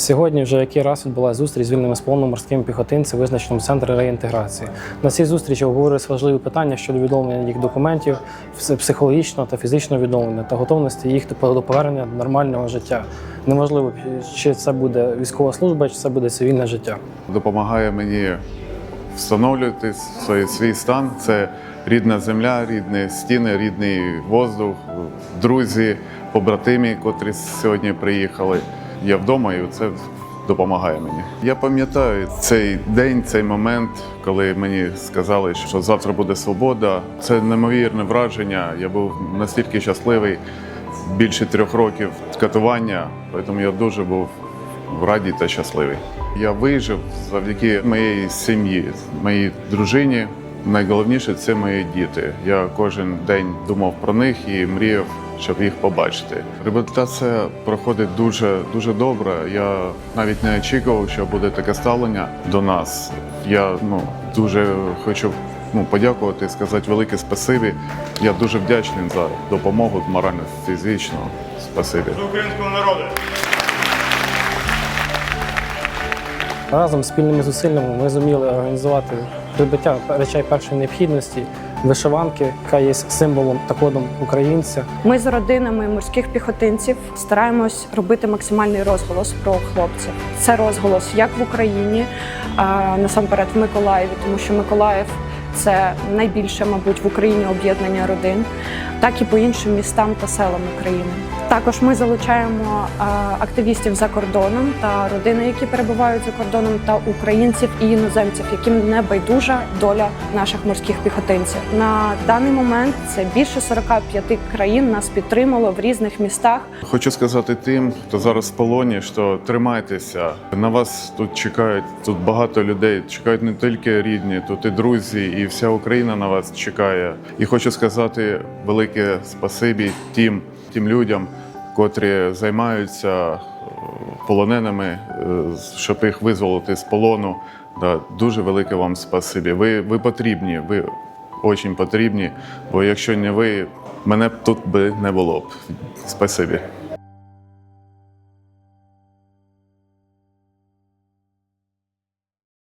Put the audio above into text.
Сьогодні вже який раз відбулася зустріч з вільними з полону морськими піхотинцями, визначеному центрі реінтеграції. На цій зустрічі обговорились важливі питання щодо відновлення їх документів, психологічного та фізичного відновлення та готовності їх до повернення до нормального життя. Неможливо, чи це буде військова служба, чи це буде цивільне життя. допомагає мені встановлювати свій стан. Це рідна земля, рідні стіни, рідний воздух, друзі, побратимі, котрі сьогодні приїхали. Я вдома і це допомагає мені. Я пам'ятаю цей день, цей момент, коли мені сказали, що завтра буде свобода. Це неймовірне враження. Я був настільки щасливий. Більше трьох років катування, тому я дуже був радий та щасливий. Я вижив завдяки моєї сім'ї, моїй дружині. Найголовніше це мої діти. Я кожен день думав про них і мріяв, щоб їх побачити. Реабілітація проходить дуже дуже добре. Я навіть не очікував, що буде таке ставлення до нас. Я ну дуже хочу ну, подякувати, сказати велике спасибі. Я дуже вдячний за допомогу морально фізично. Спасибі. до українського народу. Разом з спільними зусиллями ми зуміли організувати придбаття речей першої необхідності, вишиванки, яка є символом та кодом українця. Ми з родинами морських піхотинців стараємось робити максимальний розголос про хлопців. Це розголос як в Україні, а насамперед в Миколаєві, тому що Миколаїв це найбільше, мабуть, в Україні об'єднання родин, так і по іншим містам та селам України. Також ми залучаємо активістів за кордоном та родини, які перебувають за кордоном, та українців і іноземців, яким не байдужа доля наших морських піхотинців. На даний момент це більше 45 країн нас підтримало в різних містах. Хочу сказати тим, хто зараз в полоні, що тримайтеся. На вас тут чекають тут багато людей. Чекають не тільки рідні, тут і друзі, і вся Україна на вас чекає. І хочу сказати велике спасибі тим, тим людям, котрі займаються е, полоненими, е, щоб їх визволити з полону. Да, дуже велике вам спасибі. Ви, ви потрібні, ви дуже потрібні, бо якщо не ви, мене б тут би не було б. Спасибі.